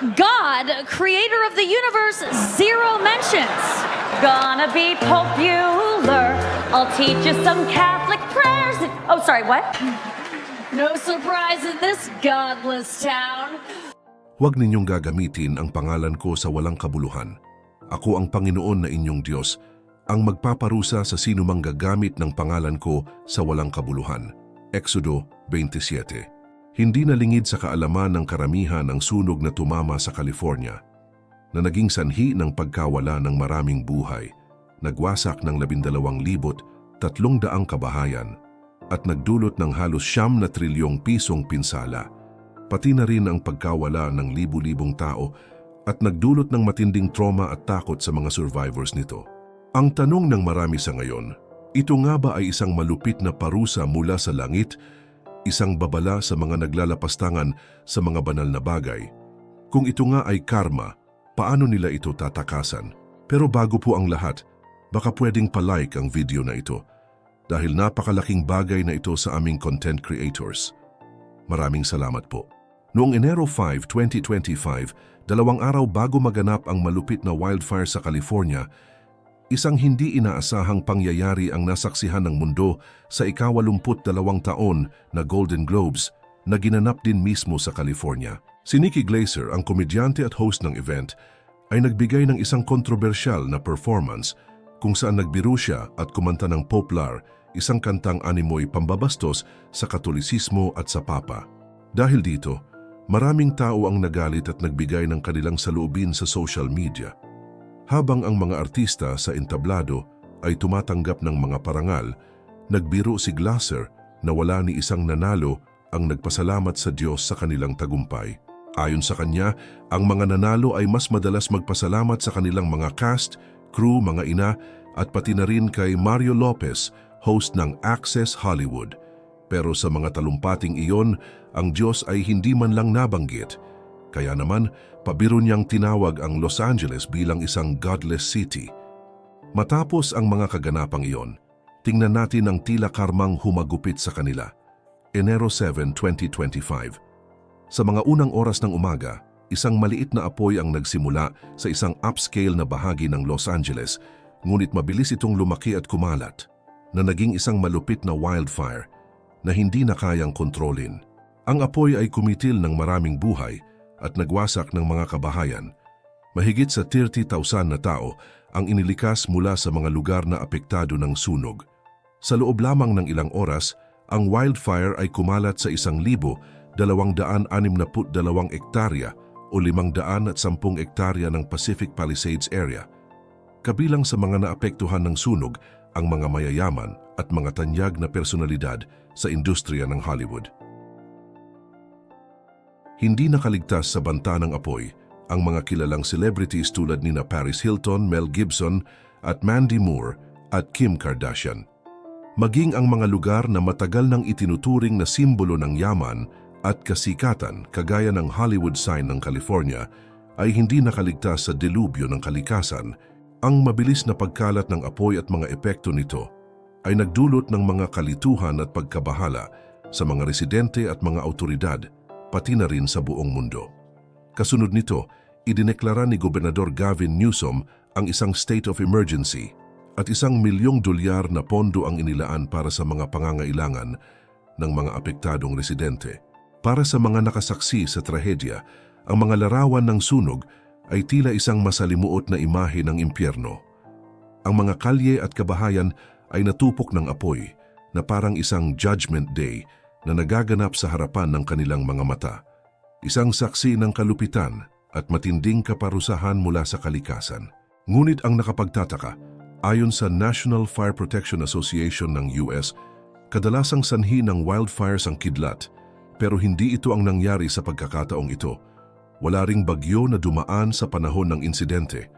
God, creator of the universe, zero mentions. Gonna be popular. I'll teach you some Catholic prayers. Oh, sorry, what? No surprise in this godless town. Huwag ninyong gagamitin ang pangalan ko sa walang kabuluhan. Ako ang Panginoon na inyong Diyos, ang magpaparusa sa sino mang gagamit ng pangalan ko sa walang kabuluhan. Exodo 27 Hindi nalingid sa kaalaman ng karamihan ang sunog na tumama sa California, na naging sanhi ng pagkawala ng maraming buhay, nagwasak ng 12,300 kabahayan, at nagdulot ng halos siyam na trilyong pisong pinsala pati na rin ang pagkawala ng libu-libong tao at nagdulot ng matinding trauma at takot sa mga survivors nito. Ang tanong ng marami sa ngayon, ito nga ba ay isang malupit na parusa mula sa langit, isang babala sa mga naglalapastangan sa mga banal na bagay? Kung ito nga ay karma, paano nila ito tatakasan? Pero bago po ang lahat, baka pwedeng palike ang video na ito dahil napakalaking bagay na ito sa aming content creators. Maraming salamat po. Noong Enero 5, 2025, dalawang araw bago maganap ang malupit na wildfire sa California, isang hindi inaasahang pangyayari ang nasaksihan ng mundo sa ikawalumput dalawang taon na Golden Globes na ginanap din mismo sa California. Si Nikki Glaser, ang komedyante at host ng event, ay nagbigay ng isang kontrobersyal na performance kung saan nagbiro siya at kumanta ng Poplar, isang kantang animoy pambabastos sa katolisismo at sa Papa. Dahil dito, maraming tao ang nagalit at nagbigay ng kanilang saloobin sa social media. Habang ang mga artista sa entablado ay tumatanggap ng mga parangal, nagbiro si Glasser na wala ni isang nanalo ang nagpasalamat sa Diyos sa kanilang tagumpay. Ayon sa kanya, ang mga nanalo ay mas madalas magpasalamat sa kanilang mga cast, crew, mga ina at pati na rin kay Mario Lopez, host ng Access Hollywood. Pero sa mga talumpating iyon, ang Diyos ay hindi man lang nabanggit. Kaya naman, pabiro niyang tinawag ang Los Angeles bilang isang godless city. Matapos ang mga kaganapang iyon, tingnan natin ang tila karmang humagupit sa kanila. Enero 7, 2025 Sa mga unang oras ng umaga, isang maliit na apoy ang nagsimula sa isang upscale na bahagi ng Los Angeles, ngunit mabilis itong lumaki at kumalat, na naging isang malupit na wildfire na hindi na kayang kontrolin. Ang apoy ay kumitil ng maraming buhay at nagwasak ng mga kabahayan. Mahigit sa 30,000 na tao ang inilikas mula sa mga lugar na apektado ng sunog. Sa loob lamang ng ilang oras, ang wildfire ay kumalat sa isang libo, dalawang daan anim na put dalawang ektarya o limang daan at sampung ektarya ng Pacific Palisades area. Kabilang sa mga naapektuhan ng sunog ang mga mayayaman at mga tanyag na personalidad sa industriya ng Hollywood. Hindi nakaligtas sa banta ng apoy ang mga kilalang celebrities tulad ni na Paris Hilton, Mel Gibson at Mandy Moore at Kim Kardashian. Maging ang mga lugar na matagal nang itinuturing na simbolo ng yaman at kasikatan kagaya ng Hollywood sign ng California ay hindi nakaligtas sa delubyo ng kalikasan. Ang mabilis na pagkalat ng apoy at mga epekto nito ay nagdulot ng mga kalituhan at pagkabahala sa mga residente at mga autoridad, pati na rin sa buong mundo. Kasunod nito, idineklara ni Gobernador Gavin Newsom ang isang state of emergency at isang milyong dolyar na pondo ang inilaan para sa mga pangangailangan ng mga apektadong residente. Para sa mga nakasaksi sa trahedya, ang mga larawan ng sunog ay tila isang masalimuot na imahe ng impyerno. Ang mga kalye at kabahayan ay natupok ng apoy na parang isang judgment day na nagaganap sa harapan ng kanilang mga mata. Isang saksi ng kalupitan at matinding kaparusahan mula sa kalikasan. Ngunit ang nakapagtataka, ayon sa National Fire Protection Association ng US, kadalasang sanhi ng wildfires ang kidlat, pero hindi ito ang nangyari sa pagkakataong ito. Wala ring bagyo na dumaan sa panahon ng insidente.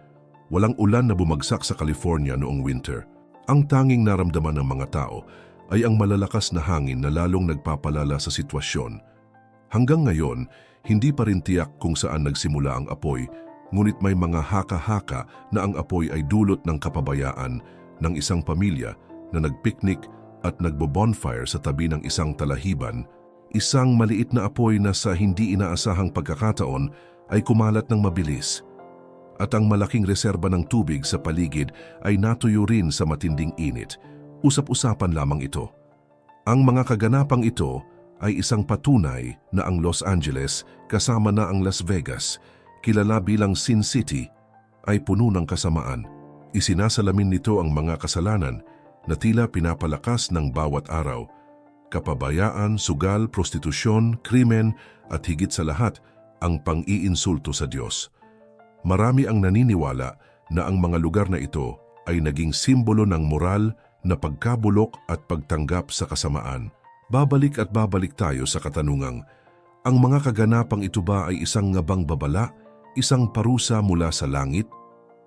Walang ulan na bumagsak sa California noong winter. Ang tanging naramdaman ng mga tao ay ang malalakas na hangin na lalong nagpapalala sa sitwasyon. Hanggang ngayon, hindi pa rin tiyak kung saan nagsimula ang apoy, ngunit may mga haka-haka na ang apoy ay dulot ng kapabayaan ng isang pamilya na nagpiknik at nagbo-bonfire sa tabi ng isang talahiban, isang maliit na apoy na sa hindi inaasahang pagkakataon ay kumalat ng mabilis at ang malaking reserba ng tubig sa paligid ay natuyo rin sa matinding init. Usap-usapan lamang ito. Ang mga kaganapang ito ay isang patunay na ang Los Angeles kasama na ang Las Vegas, kilala bilang Sin City, ay puno ng kasamaan. Isinasalamin nito ang mga kasalanan na tila pinapalakas ng bawat araw. Kapabayaan, sugal, prostitusyon, krimen at higit sa lahat ang pang-iinsulto sa Diyos. Marami ang naniniwala na ang mga lugar na ito ay naging simbolo ng moral na pagkabulok at pagtanggap sa kasamaan. Babalik at babalik tayo sa katanungang, ang mga kaganapang ito ba ay isang ngabang babala, isang parusa mula sa langit?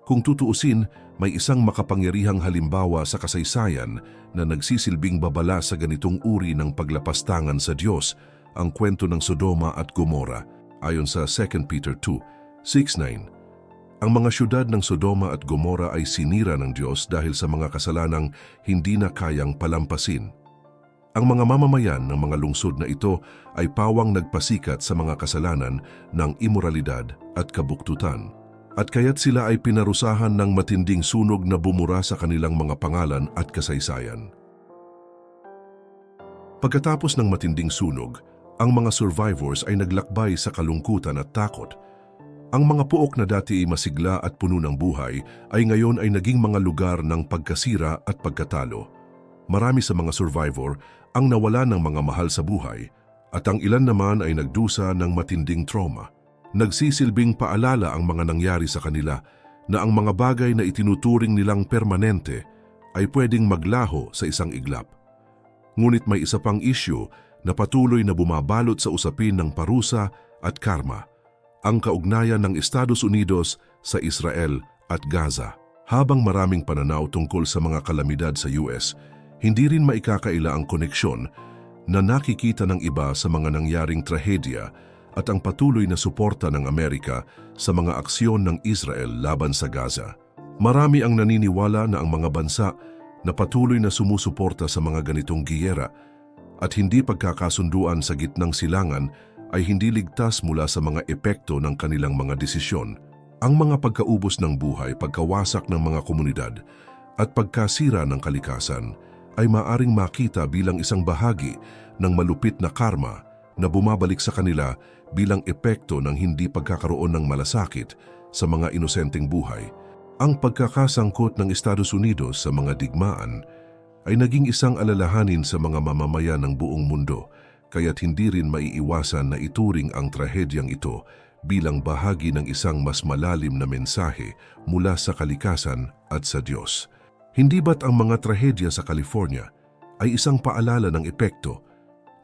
Kung tutuusin, may isang makapangyarihang halimbawa sa kasaysayan na nagsisilbing babala sa ganitong uri ng paglapastangan sa Diyos, ang kwento ng Sodoma at Gomora, ayon sa 2 Peter 2, 6-9. Ang mga syudad ng Sodoma at Gomora ay sinira ng Diyos dahil sa mga kasalanang hindi na kayang palampasin. Ang mga mamamayan ng mga lungsod na ito ay pawang nagpasikat sa mga kasalanan ng imoralidad at kabuktutan. At kaya't sila ay pinarusahan ng matinding sunog na bumura sa kanilang mga pangalan at kasaysayan. Pagkatapos ng matinding sunog, ang mga survivors ay naglakbay sa kalungkutan at takot. Ang mga puok na dati masigla at puno ng buhay ay ngayon ay naging mga lugar ng pagkasira at pagkatalo. Marami sa mga survivor ang nawala ng mga mahal sa buhay at ang ilan naman ay nagdusa ng matinding trauma. Nagsisilbing paalala ang mga nangyari sa kanila na ang mga bagay na itinuturing nilang permanente ay pwedeng maglaho sa isang iglap. Ngunit may isa pang issue na patuloy na bumabalot sa usapin ng parusa at karma, ang kaugnayan ng Estados Unidos sa Israel at Gaza. Habang maraming pananaw tungkol sa mga kalamidad sa US, hindi rin maikakaila ang koneksyon na nakikita ng iba sa mga nangyaring trahedya at ang patuloy na suporta ng Amerika sa mga aksyon ng Israel laban sa Gaza. Marami ang naniniwala na ang mga bansa na patuloy na sumusuporta sa mga ganitong giyera at hindi pagkakasunduan sa gitnang silangan ay hindi ligtas mula sa mga epekto ng kanilang mga desisyon. Ang mga pagkaubos ng buhay, pagkawasak ng mga komunidad at pagkasira ng kalikasan ay maaring makita bilang isang bahagi ng malupit na karma na bumabalik sa kanila bilang epekto ng hindi pagkakaroon ng malasakit sa mga inosenteng buhay. Ang pagkakasangkot ng Estados Unidos sa mga digmaan ay naging isang alalahanin sa mga mamamayan ng buong mundo, kaya't hindi rin maiiwasan na ituring ang trahedyang ito bilang bahagi ng isang mas malalim na mensahe mula sa kalikasan at sa Diyos. Hindi ba't ang mga trahedya sa California ay isang paalala ng epekto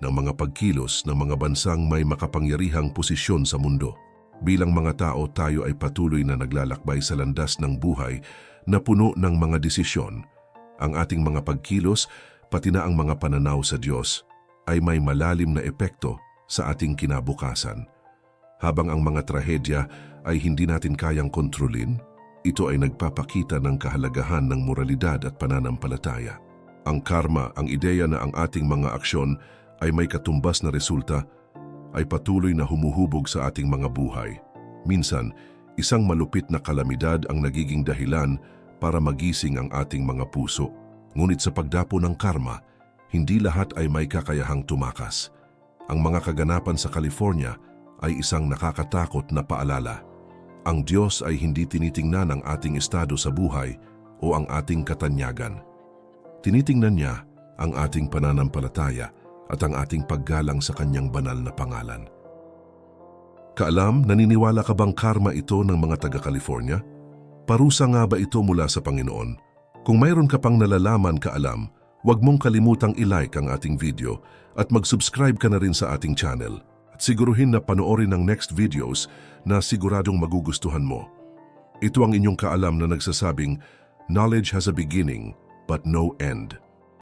ng mga pagkilos ng mga bansang may makapangyarihang posisyon sa mundo. Bilang mga tao, tayo ay patuloy na naglalakbay sa landas ng buhay na puno ng mga desisyon. Ang ating mga pagkilos, pati na ang mga pananaw sa Diyos, ay may malalim na epekto sa ating kinabukasan. Habang ang mga trahedya ay hindi natin kayang kontrolin, ito ay nagpapakita ng kahalagahan ng moralidad at pananampalataya. Ang karma, ang ideya na ang ating mga aksyon ay may katumbas na resulta ay patuloy na humuhubog sa ating mga buhay. Minsan, isang malupit na kalamidad ang nagiging dahilan para magising ang ating mga puso. Ngunit sa pagdapo ng karma, hindi lahat ay may kakayahang tumakas. Ang mga kaganapan sa California ay isang nakakatakot na paalala. Ang Diyos ay hindi tinitingnan ang ating estado sa buhay o ang ating katanyagan. Tinitingnan niya ang ating pananampalataya at ang ating paggalang sa kanyang banal na pangalan. Kaalam, naniniwala ka bang karma ito ng mga taga-California? Parusa nga ba ito mula sa Panginoon? Kung mayroon ka pang nalalaman kaalam, huwag mong kalimutang i-like ang ating video at mag-subscribe ka na rin sa ating channel. At siguruhin na panoorin ang next videos na siguradong magugustuhan mo. Ito ang inyong kaalam na nagsasabing, Knowledge has a beginning, but no end.